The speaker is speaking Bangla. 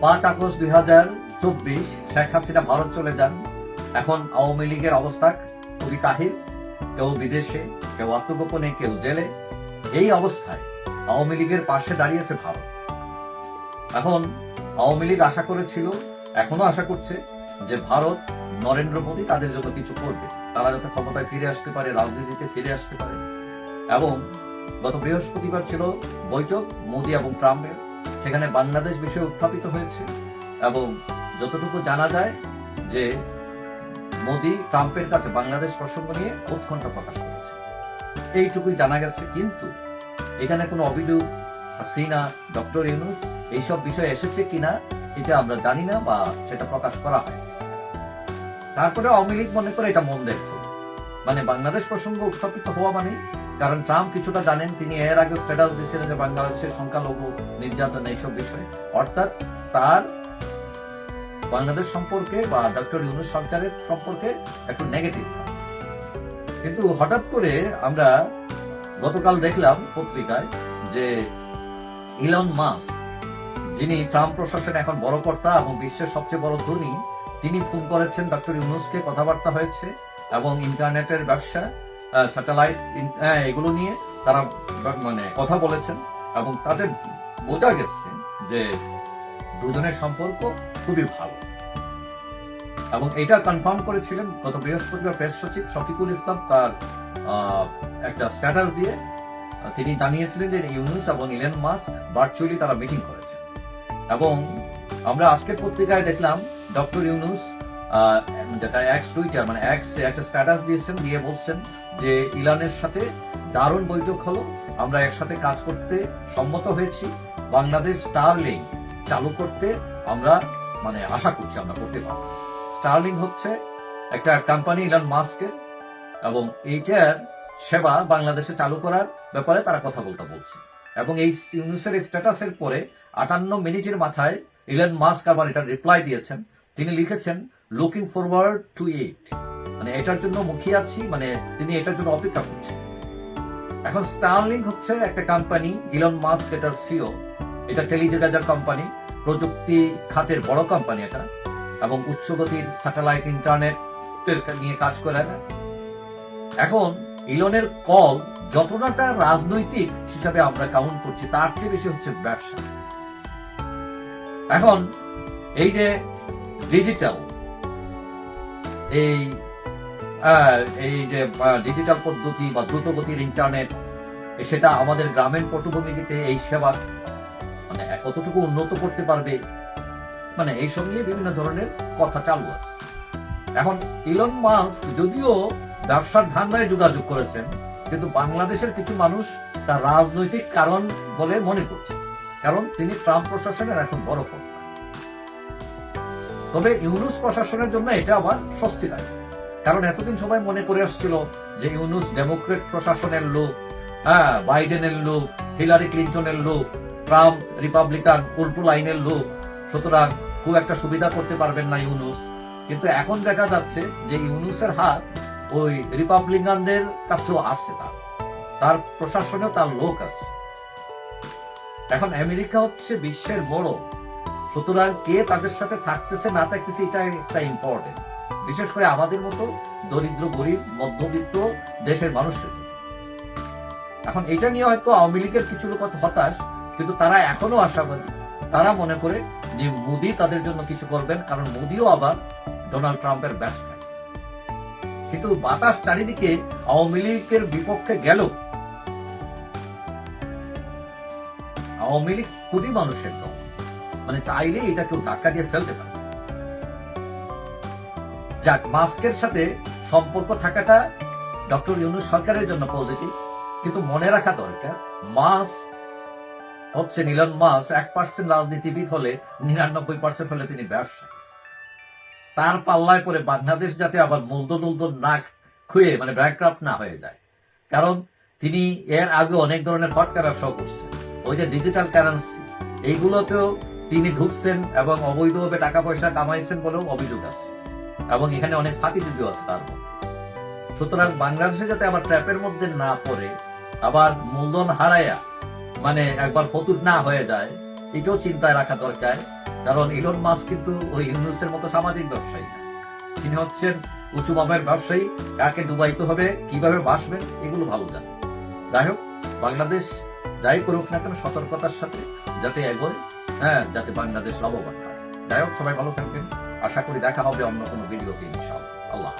পাঁচ আগস্ট দুই হাজার চব্বিশ শেখ হাসিনা ভারত চলে যান। এখন আওয়ামী লীগের অবস্থা খুবই কাহিল। কেউ বিদেশে, কেউ আত্মগোপনে, কেউ জেলে। এই অবস্থায় আওয়ামী লীগের পাশে দাঁড়িয়েছে ভারত। এখন আওয়ামী লীগ আশা করেছিল, এখনও আশা করছে যে ভারত নরেন্দ্র মোদী তাদের জন্য কিছু করবে। তারা যাতে ক্ষমতায় ফিরে আসতে পারে, রাজনীতিতে ফিরে আসতে পারে। এবং গত বৃহস্পতিবার ছিল বৈঠক, মোদী এবং ট্রাম্পের। সেখানে বাংলাদেশ বিষয়ে উত্থাপিত হয়েছে এবং যতটুকু জানা যায় যে মোদী ট্রাম্পের কাছে বাংলাদেশ প্রসঙ্গ নিয়ে উৎকণ্ঠা প্রকাশ করেছে। এইটুকুই জানা গেছে, কিন্তু এখানে কোনো অভিযোগ, হাসিনা, ডক্টর ইউনুস, এইসব বিষয় এসেছে কিনা, এটা আমরা জানি না বা সেটা প্রকাশ করা হয় তারপরে লীগ মনে করে এটা মন দেখত মানে বাংলাদেশ প্রসঙ্গ উত্থাপিত হওয়া মানে কারণ ট্রাম্প কিছুটা জানেন তিনি এর আগে স্ট্যাটাস দিয়েছিলেন যে বাংলাদেশের সংখ্যালঘু নির্যাতন এইসব বিষয়ে। অর্থাৎ তার বাংলাদেশ সম্পর্কে বা ডক্টর ইউনুস সরকারের সম্পর্কে একটু নেগেটিভ কিন্তু হঠাৎ করে আমরা গতকাল দেখলাম পত্রিকায় যে ইলন মাস যিনি ট্রাম্প প্রশাসনে এখন বড় কর্তা এবং বিশ্বের সবচেয়ে বড় ধনী, তিনি ফোন করেছেন ডক্টর ইউনুসকে, কথাবার্তা হয়েছে এবং ইন্টারনেটের ব্যবসা স্যাটেলাইট এগুলো নিয়ে তারা মানে কথা বলেছেন এবং তাদের বোঝা গেছে যে দুজনের সম্পর্ক খুবই ভালো। এবং এটা কনফার্ম করেছিলেন গত বৃহস্পতিবার প্রেস সচিব শফিকুল ইসলাম তার একটা স্ট্যাটাস দিয়ে। তিনি জানিয়েছিলেন যে ইউনুস এবং ইলেন মাস ভার্চুয়ালি তারা মিটিং করেছেন। এবং আমরা আজকের পত্রিকায় দেখলাম ডক্টর ইউনুস যেটা এক্স টুইটার মানে এক্স একটা স্ট্যাটাস দিয়েছেন, দিয়ে বলছেন যে ইলানের সাথে দারুণ বৈঠক হলো। আমরা একসাথে কাজ করতে সম্মত হয়েছি। বাংলাদেশ স্টারলিং চালু করতে আমরা মানে আশা করছি আমরা করতে পারব। স্টারলিং হচ্ছে একটা কোম্পানি ইলন মাস্কের এবং এইটার সেবা বাংলাদেশে চালু করার ব্যাপারে তারা কথা বলতে বলছে। এবং এই ইউনুসের স্ট্যাটাসের পরে আটান্ন মিনিটের মাথায় ইলন মাস্ক আবার এটা রিপ্লাই দিয়েছেন। তিনি লিখেছেন লুকিং ফরওয়ার্ড টু ইট মানে এটার জন্য মুখিয়ে আছি মানে তিনি এটার জন্য অপেক্ষা করছেন। এখন স্টারলিং হচ্ছে একটা কোম্পানি ইলন মাস্ক এটার সিও এটা টেলিযোগাযোগ কোম্পানি প্রযুক্তি খাতের বড় কোম্পানি এটা, এবং উচ্চগতির স্যাটেলাইট ইন্টারনেট নিয়ে কাজ করে না। এখন ইলনের কল যতটা রাজনৈতিক হিসাবে আমরা কাউন্ট করছি, তার চেয়ে বেশি হচ্ছে ব্যবসা। এখন এই যে ডিজিটাল এই এই যে ডিজিটাল পদ্ধতি বা দ্রুতগতির ইন্টারনেট সেটা আমাদের গ্রামীণ পটভূমিতে এই সেবা মানে কতটুকু উন্নত করতে পারবে মানে এইসব নিয়ে বিভিন্ন ধরনের কথা চালু আছে। এখন ইলন মাস্ক যদিও ব্যবসার ধান্দায় যোগাযোগ করেছেন, কিন্তু বাংলাদেশের কিছু মানুষ তার রাজনৈতিক কারণ বলে মনে করছে কারণ তিনি ট্রাম্প প্রশাসনের এখন বড় কর্তা তবে ইউনুস প্রশাসনের জন্য এটা আবার স্বস্তিদায়ক কারণ এতদিন সবাই মনে করে আসছিল যে ইউনুস ডেমোক্রেট প্রশাসনের লোক হ্যাঁ বাইডেনের লোক, হিলারি ক্লিন্টনের লোক, ট্রাম্প রিপাবলিকান উল্টো লাইনের লোক। সুতরাং খুব একটা সুবিধা করতে পারবেন না ইউনুস। কিন্তু এখন দেখা যাচ্ছে যে ইউনুসের হাত ওই রিপাবলিকানদের কাছেও আছে তার তার প্রশাসনেও তার লোক আছে। এখন আমেরিকা হচ্ছে বিশ্বের বড় সুতরাং কে তাদের সাথে থাকতেছে না থাকতেছে, এটা একটা ইম্পর্টেন্ট বিশেষ করে আমাদের মতো দরিদ্র, গরিব, মধ্যবিত্ত দেশের মানুষের। এখন এটা নিয়ে হয়তো আওয়ামী লীগের কিছু লোক হতাশ, কিন্তু তারা এখনও আশাবাদী। তারা মনে করে যে মোদি তাদের জন্য কিছু করবেন, কারণ মোদিও আবার ডোনাল্ড ট্রাম্পের ব্যাস কিন্তু বাতাস চারিদিকে আওয়ামী লীগের বিপক্ষে গেল। আওয়ামী লীগ কোটি মানুষের দল। মানে চাইলে এটা কেউ ধাক্কা দিয়ে ফেলতে পারে। যাক, মাস্কের সাথে সম্পর্ক থাকাটা ডক্টর ইউনুস সরকারের জন্য পজিটিভ কিন্তু মনে রাখা দরকার মাস হচ্ছে নীলন মাস এক পার্সেন্ট রাজনীতিবিদ হলে নিরানব্বই পার্সেন্ট হলে তিনি ব্যবসা। তার পাল্লায় পরে বাংলাদেশ যাতে আবার মূলধন উলদন না খুঁয়ে মানে ব্যাকক্রাফট না হয়ে যায়। কারণ তিনি এর আগে অনেক ধরনের ফটকা ব্যবসাও করছেন। ওই যে ডিজিটাল কারেন্সি এইগুলোতেও তিনি ঢুকছেন এবং অবৈধভাবে টাকা পয়সা কামাইছেন বলেও অভিযোগ আছে। এবং এখানে অনেক ফাঁকি যদিও আছে তার সুতরাং বাংলাদেশে যাতে আবার ট্র্যাপের মধ্যে না পড়ে, আবার মূলধন হারায়া মানে একবার ফতুর না হয়ে যায়, এটাও চিন্তায় রাখা দরকার। কারণ ইলন মাস কিন্তু ওই ইউনুসের মতো সামাজিক ব্যবসায়ী না। তিনি হচ্ছেন উঁচু মাপের ব্যবসায়ী, কাকে ডুবাইতে হবে, কীভাবে বাসবেন এগুলো ভালো জানেন। যাই হোক, বাংলাদেশ যাই করুক না কেন সতর্কতার সাথে যাতে এগোয় হ্যাঁ যাতে বাংলাদেশ লাভবান হয়। যাই হোক, সবাই ভালো থাকবেন। আশা করি দেখা হবে অন্য কোনো ভিডিওতে ইনশাআল্লাহ। আল্লাহ।